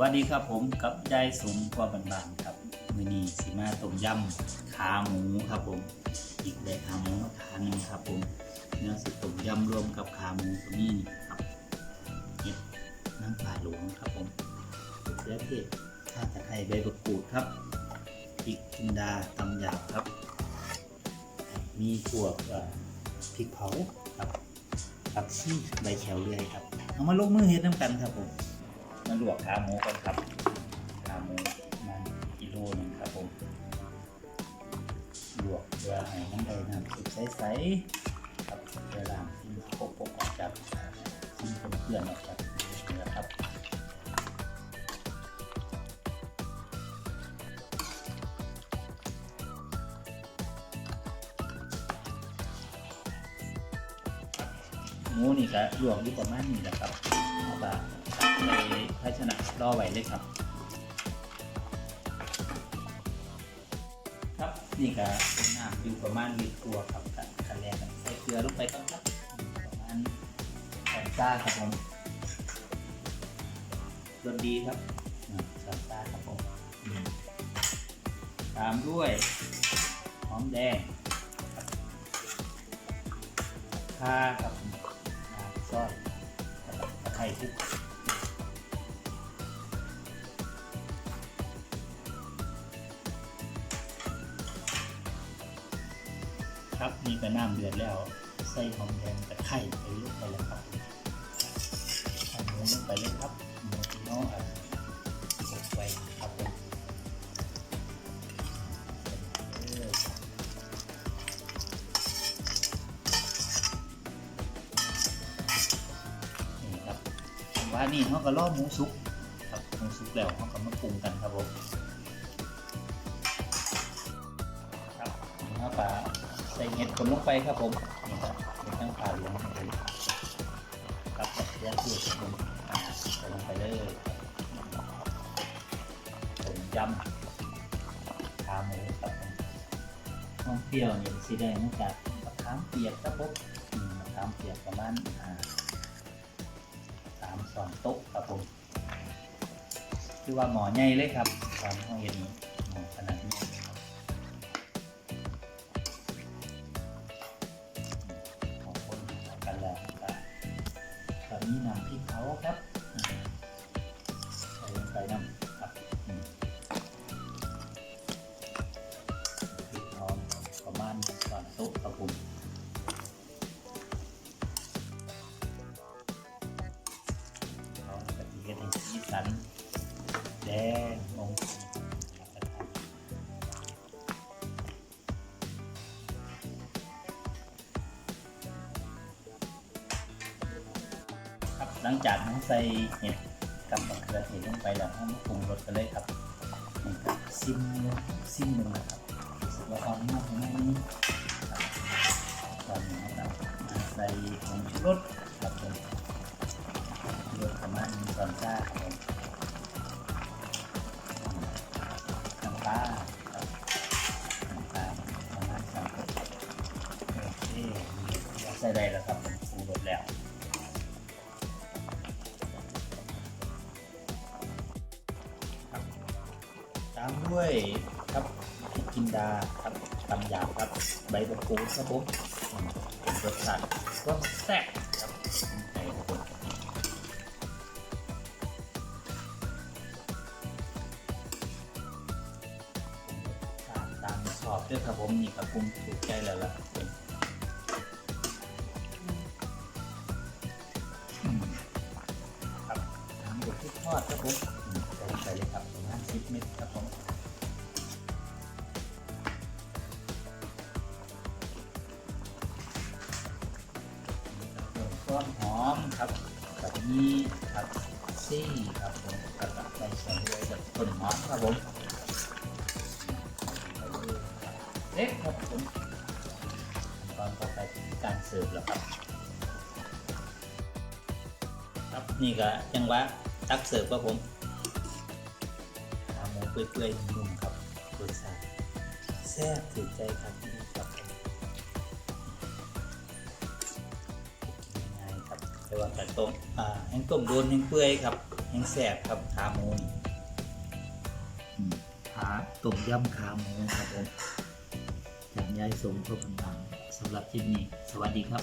วัสดีครับผมกับยายสมกว่าบานๆครับมือนีสีมาต้มยำขาหมูครับผม อีกแบบขาหมูทานหนึงครับผมเนื้อสิต้มยำรวมกับขาหมูตัวนี้ครับเห็ดน้ำปลาหลวงครับผมเขือเทศข้าวตะไคร้ใบมะกรูดครับพริกจินดาตำหยาบครับ มีพวกพริกเผาครับผักชีใบแขวเลื่อยครับเอามาลงมือเฮ็ดน้ำกันครับผม มาลวกขาหมูก่อนครับขาหมูมันกิโลนึงครับผมลวกเพื่อให้น้ำใดน้ำสุกใสๆครับเพื่อล้างสิ่งปกปกออกจากสิ่งเปื้อนออกจากเนื้อครับหมูนี่ก็ลวกอยู่ประมาณนี้แหละครับ ชนะรอไว้เลยครับ ครับนี่ก็เป็นน้ำอยู่ประมาณลิตรกว่าครับกับคันแรกครับใส่เกลือลงไปก่อนครับประมาณสองซ่าครับผมรสดีครับอ่าสองซ่าครับผมตามด้วยหอมแดงค่าครับซอยแล้วก็ตะไคร้ทุก ครับนี่ก็น้ำเดือดแล้ว ใส่หอมแดงตะไคร้ไปลงไปแล้วครับหมูลงไปเลยครับหมูที่น้องอะกดไว้ครับผมเออนี่ครับว่านี่เขาก็ล่อหมูสุกครับหมูสุกแล้วเขาก็มาปรุงกันครับผมครับน้ำปลา ใส่เห็ดคนลงไปครับผมนี่ครับเป็นตั้งปลาหลวงครับกับเสียที่ครับผมใส่ลงไปเลยผมยำขาหมูครับผมน้องเปรี้ยวนี่สีแดงมาจากมะขามเปียกครับผมมะขามเปียกประมาณสามส่วนโต๊ะครับผมคือว่าหมอใหญ่เลยครับตอนห้องเย็นนี้หมอขนาดนี้ น้ำครับพริกเผาประมาณสองโต๊ะครับผมเรากะทิกระเทียมสีสันแดงลงครับหลังจากนั้นใส่เห็ด กับมะเขือเทศลงไปแล้วเรามาปรุงรสกันเลยครับนี่ครับซิมเนื้อซิมหนึ่งนะครับรู้สึกว่าหอมมากไหมครับตอนนี้ครับใส่ผงชูรสครับผมรสประมาณนี้ก่อนจ้าครับผมน้ำปลาครับน้ำปลาประมาณสามครับโอเคใส่ได้แล้วครับามด้วยครับพริกจินดาครับตำหยาครับใบมะกรูดครับผมเป็นรสชาติก็แซ่บครับใส่ครับผมตามชอบด้วยครับผมนี่ครับปรุงถูกใจแล้วล่ะครับผมอืมครับตามด้วยพริกทอดครับผม ใส่ลงไปเลยครับประมาณ10เม็ดครับผมต้นหอมครับกับนี้ครับซี่ครับผมกับใส่สวยกับต้นหอมครับผมเล็กครับผมตอนต่อไปการเสิร์ฟแล้วครับ ครับนี่ก็จังหวะตักเสิร์ฟครับผม เปื่อยๆนุ่มครับรสชาติแซ่บถูกใจครับนี่ครับผมง่ายครับแต่ว่าการต้มอ่าแห้งต้มโดนแห้งเปื่อยครับห้งแซ่บครับขาหมูนี่ขาต้มยำขาหมูครับผมจากยายสมพวกบางสำหรับคลิปนี้ สวัสดีครับ